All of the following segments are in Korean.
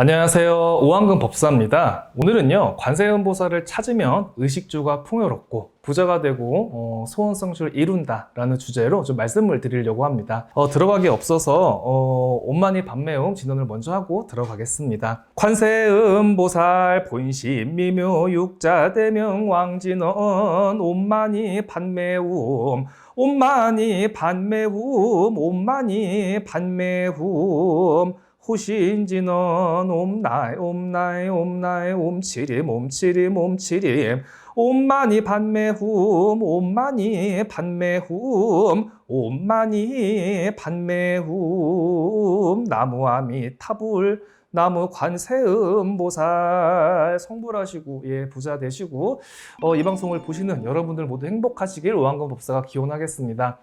안녕하세요. 오한근 법사입니다. 오늘은요, 관세음보살을 찾으면 의식주가 풍요롭고 부자가 되고 어, 소원 성취를 이룬다라는 주제로 좀 말씀을 드리려고 합니다. 어, 들어가기 없어서 어, 온만이 반매움 진원을 먼저 하고 들어가겠습니다. 관세음보살 본심 미묘 육자 대명 왕진원 온만이 반매움 온만이 반매움 온만이 반매움 후신진원 옴나이 옴나이 옴나이 옴치림 옴치림 옴치림. 옴마니 반매훔 옴마니 반매훔 옴마니 반매훔. 나무아미 타불 나무 관세음 보살. 성불하시고 예 부자 되시고. 어, 이 방송을 보시는 여러분들 모두 행복하시길 오한건 법사가 기원하겠습니다.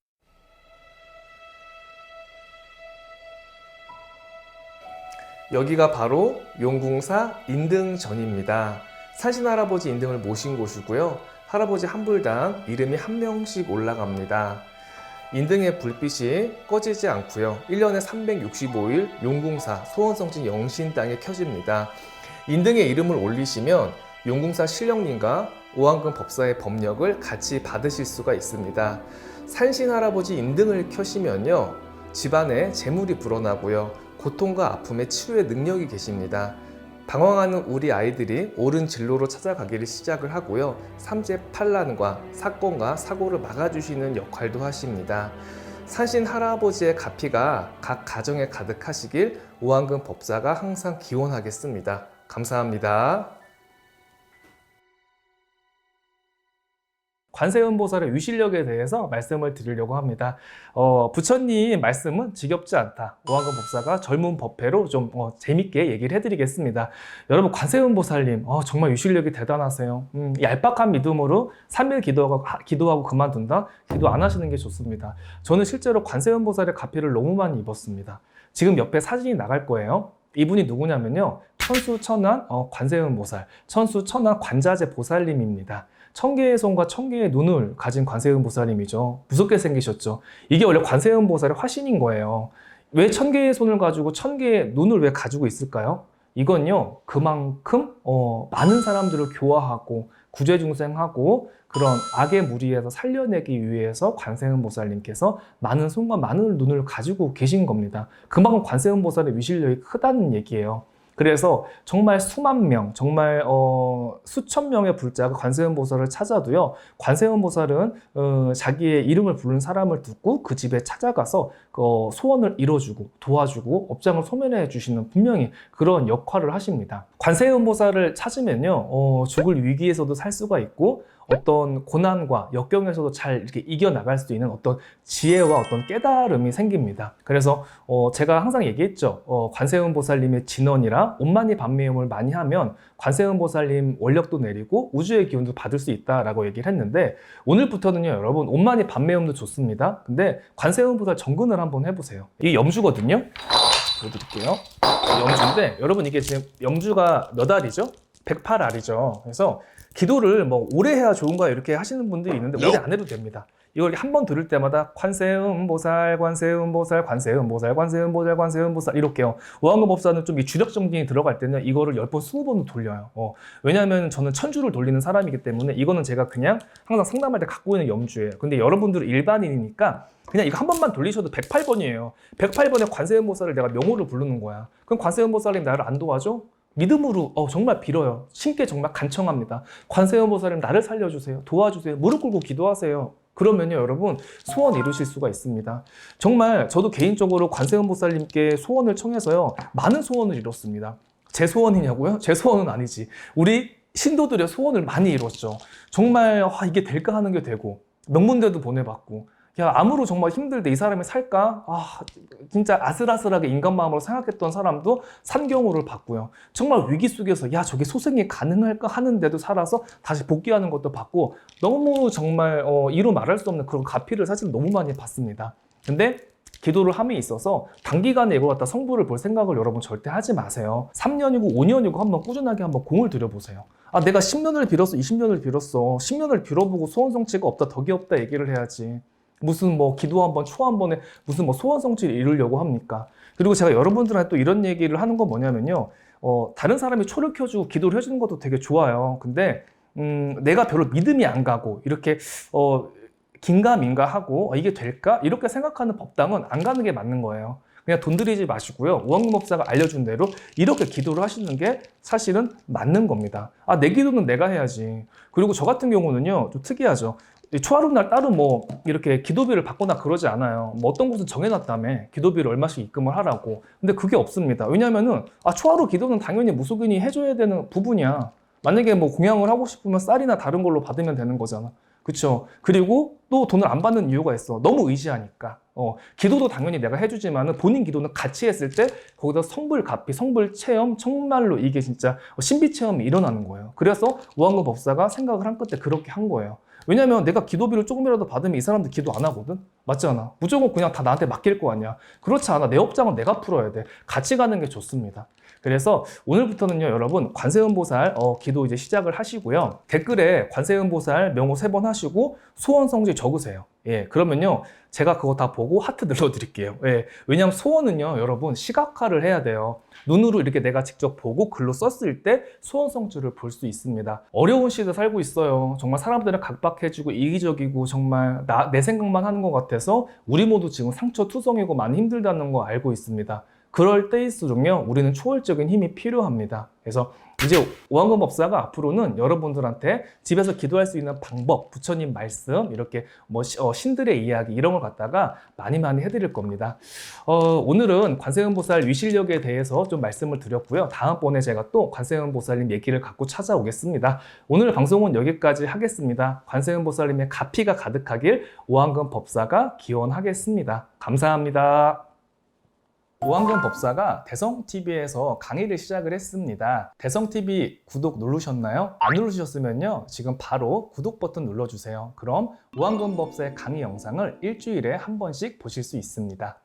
여기가 바로 용궁사 인등전입니다. 산신 할아버지 인등을 모신 곳이고요. 할아버지 한 불당 이름이 한 명씩 올라갑니다. 인등의 불빛이 꺼지지 않고요. 1년에 365일 용궁사 소원성진 영신당에 켜집니다. 인등의 이름을 올리시면 용궁사 신령님과 오한근 법사의 법력을 같이 받으실 수가 있습니다. 산신 할아버지 인등을 켜시면요. 집안에 재물이 불어나고요. 고통과 아픔의 치료의 능력이 계십니다. 방황하는 우리 아이들이 옳은 진로로 찾아가기를 시작을 하고요. 삼재 판란과 사건과 사고를 막아주시는 역할도 하십니다. 산신 할아버지의 가피가 각 가정에 가득하시길 오한근 법사가 항상 기원하겠습니다. 감사합니다. 관세음보살의 위실력에 대해서 말씀을 드리려고 합니다. 어, 부처님 말씀은 지겹지 않다. 오한근 법사가 젊은 법회로 좀 어, 재밌게 얘기를 해드리겠습니다. 여러분 관세음보살님 어, 정말 위실력이 대단하세요. 음, 얄팍한 믿음으로 3일 기도하고, 하- 기도하고 그만둔다? 기도 안 하시는 게 좋습니다. 저는 실제로 관세음보살의 가피를 너무 많이 입었습니다. 지금 옆에 사진이 나갈 거예요. 이분이 누구냐면요. 천수천안 어, 관세음보살, 천수천안 관자재 보살님입니다. 천개의 손과 천개의 눈을 가진 관세음 보살님이죠. 무섭게 생기셨죠. 이게 원래 관세음 보살의 화신인 거예요. 왜 천개의 손을 가지고 천개의 눈을 왜 가지고 있을까요? 이건요, 그만큼 어, 많은 사람들을 교화하고 구제중생하고 그런 악의 무리에서 살려내기 위해서 관세음 보살님께서 많은 손과 많은 눈을 가지고 계신 겁니다. 그만큼 관세음 보살의 위실력이 크다는 얘기예요. 그래서 정말 수만 명, 정말 어, 수천 명의 불자가 관세음 보살을 찾아도요. 관세음 보살은 어, 자기의 이름을 부른 사람을 듣고 그 집에 찾아가서 어, 소원을 이뤄주고 도와주고 업장을 소멸해 주시는 분명히 그런 역할을 하십니다. 관세음 보살을 찾으면요, 어, 죽을 위기에서도 살 수가 있고 어떤 고난과 역경에서도 잘 이렇게 이겨나갈 수 있는 어떤 지혜와 어떤 깨달음이 생깁니다. 그래서 어, 제가 항상 얘기했죠. 어, 관세음 보살님의 진원이 라 온만이 반매음을 많이 하면 관세음보살님 원력도 내리고 우주의 기운도 받을 수 있다라고 얘기를 했는데 오늘부터는요, 여러분 온만이 반매음도 좋습니다. 근데 관세음보살 정근을 한번 해보세요. 이게 염주거든요. 보여드릴게요. 염주인데 여러분 이게 지금 염주가 몇 알이죠? 108알이죠. 그래서 기도를 뭐 오래 해야 좋은가 이렇게 하시는 분들이 있는데 오래 안 해도 됩니다. 이걸 한 번 들을 때마다 관세음 보살, 관세음 보살, 관세음 보살, 관세음 보살, 관세음 보살 이렇게요. 오한금 법사는 좀 이 주력 정진이 들어갈 때는 이거를 10번, 20번도 돌려요. 어, 왜냐하면 저는 천주를 돌리는 사람이기 때문에 이거는 제가 그냥 항상 상담할 때 갖고 있는 염주예요. 근데 여러분들은 일반인이니까 그냥 이거 한 번만 돌리셔도 108번이에요. 108번에 관세음 보살을 내가 명호를 부르는 거야. 그럼 관세음 보살님 나를 안 도와줘? 믿음으로 어, 정말 빌어요. 신께 정말 간청합니다. 관세음 보살님 나를 살려주세요. 도와주세요. 무릎 꿇고 기도하세요. 그러면요, 여러분 소원 이루실 수가 있습니다. 정말 저도 개인적으로 관세음보살님께 소원을 청해서요 많은 소원을 이뤘습니다. 제 소원이냐고요? 제 소원은 아니지. 우리 신도들의 소원을 많이 이뤘죠. 정말 아, 이게 될까 하는 게 되고 명문대도 보내받고 야 암으로 정말 힘들대 이 사람이 살까? 아 진짜 아슬아슬하게 인간 마음으로 생각했던 사람도 산경호를 받고요. 정말 위기 속에서 야 저게 소생이 가능할까 하는데도 살아서 다시 복귀하는 것도 받고 너무 정말 어, 이루 말할 수 없는 그런 가피를 사실 너무 많이 받습니다. 근데 기도를 함에 있어서 단기간에 이걸 갖다 성부를 볼 생각을 여러분 절대 하지 마세요. 3년이고 5년이고 한번 꾸준하게 한번 공을 들여보세요. 아, 내가 10년을 빌었어, 20년을 빌었어. 10년을 빌어보고 소원 성취가 없다, 덕이 없다 얘기를 해야지. 무슨 뭐 기도 한 번, 초한 번에 무슨 뭐 소원 성취를 이루려고 합니까? 그리고 제가 여러분들한테 또 이런 얘기를 하는 건 뭐냐면요. 어, 다른 사람이 초를 켜주고 기도를 해주는 것도 되게 좋아요. 근데 음, 내가 별로 믿음이 안 가고 이렇게 어, 긴가민가 하고 어, 이게 될까? 이렇게 생각하는 법당은 안 가는 게 맞는 거예요. 그냥 돈 들이지 마시고요. 우왕금법사가 알려준 대로 이렇게 기도를 하시는 게 사실은 맞는 겁니다. 아, 내 기도는 내가 해야지. 그리고 저 같은 경우는요, 좀 특이하죠. 이 초하루 날 따로 뭐 이렇게 기도비를 받거나 그러지 않아요. 뭐 어떤 곳은 정해놨다며 기도비를 얼마씩 입금을 하라고. 근데 그게 없습니다. 왜냐면은 아 초하루 기도는 당연히 무속인이 해줘야 되는 부분이야. 만약에 뭐 공양을 하고 싶으면 쌀이나 다른 걸로 받으면 되는 거잖아. 그쵸? 그리고 또 돈을 안 받는 이유가 있어. 너무 의지하니까. 어, 기도도 당연히 내가 해주지만은 본인 기도는 같이 했을 때 거기다 성불 가피, 성불 체험, 정말로 이게 진짜 신비 체험이 일어나는 거예요. 그래서 우왕금 법사가 생각을 한 끝에 그렇게 한 거예요. 왜냐면 내가 기도비를 조금이라도 받으면 이 사람들 기도 안 하거든? 맞지 않아? 무조건 그냥 다 나한테 맡길 거 아니야. 그렇지 않아. 내 업장은 내가 풀어야 돼. 같이 가는 게 좋습니다. 그래서 오늘부터는요, 여러분, 관세음보살 어, 기도 이제 시작을 하시고요. 댓글에 관세음보살 명호 세 번 하시고 소원 성질 적으세요. 예, 그러면요, 제가 그거 다 보고 하트 눌러드릴게요. 예, 왜냐하면 소원은요, 여러분, 시각화를 해야 돼요. 눈으로 이렇게 내가 직접 보고 글로 썼을 때 소원 성질을 볼수 있습니다. 어려운 시대 살고 있어요. 정말 사람들은 각박해지고 이기적이고 정말 나, 내 생각만 하는 것 같아서 우리 모두 지금 상처 투성이고 많이 힘들다는 거 알고 있습니다. 그럴 때일수록요, 우리는 초월적인 힘이 필요합니다. 그래서 이제 오한금 법사가 앞으로는 여러분들한테 집에서 기도할 수 있는 방법, 부처님 말씀, 이렇게 뭐 시- 어, 신들의 이야기 이런 걸 갖다가 많이 많이 해드릴 겁니다. 어, 오늘은 관세음보살 위실력에 대해서 좀 말씀을 드렸고요. 다음번에 제가 또 관세음보살님 얘기를 갖고 찾아오겠습니다. 오늘 방송은 여기까지 하겠습니다. 관세음보살님의 가피가 가득하길 오한금 법사가 기원하겠습니다. 감사합니다. 오한근 법사가 대성TV에서 강의를 시작을 했습니다. 대성TV 구독 누르셨나요? 안 누르셨으면요. 지금 바로 구독 버튼 눌러주세요. 그럼 오한근 법사의 강의 영상을 일주일에 한 번씩 보실 수 있습니다.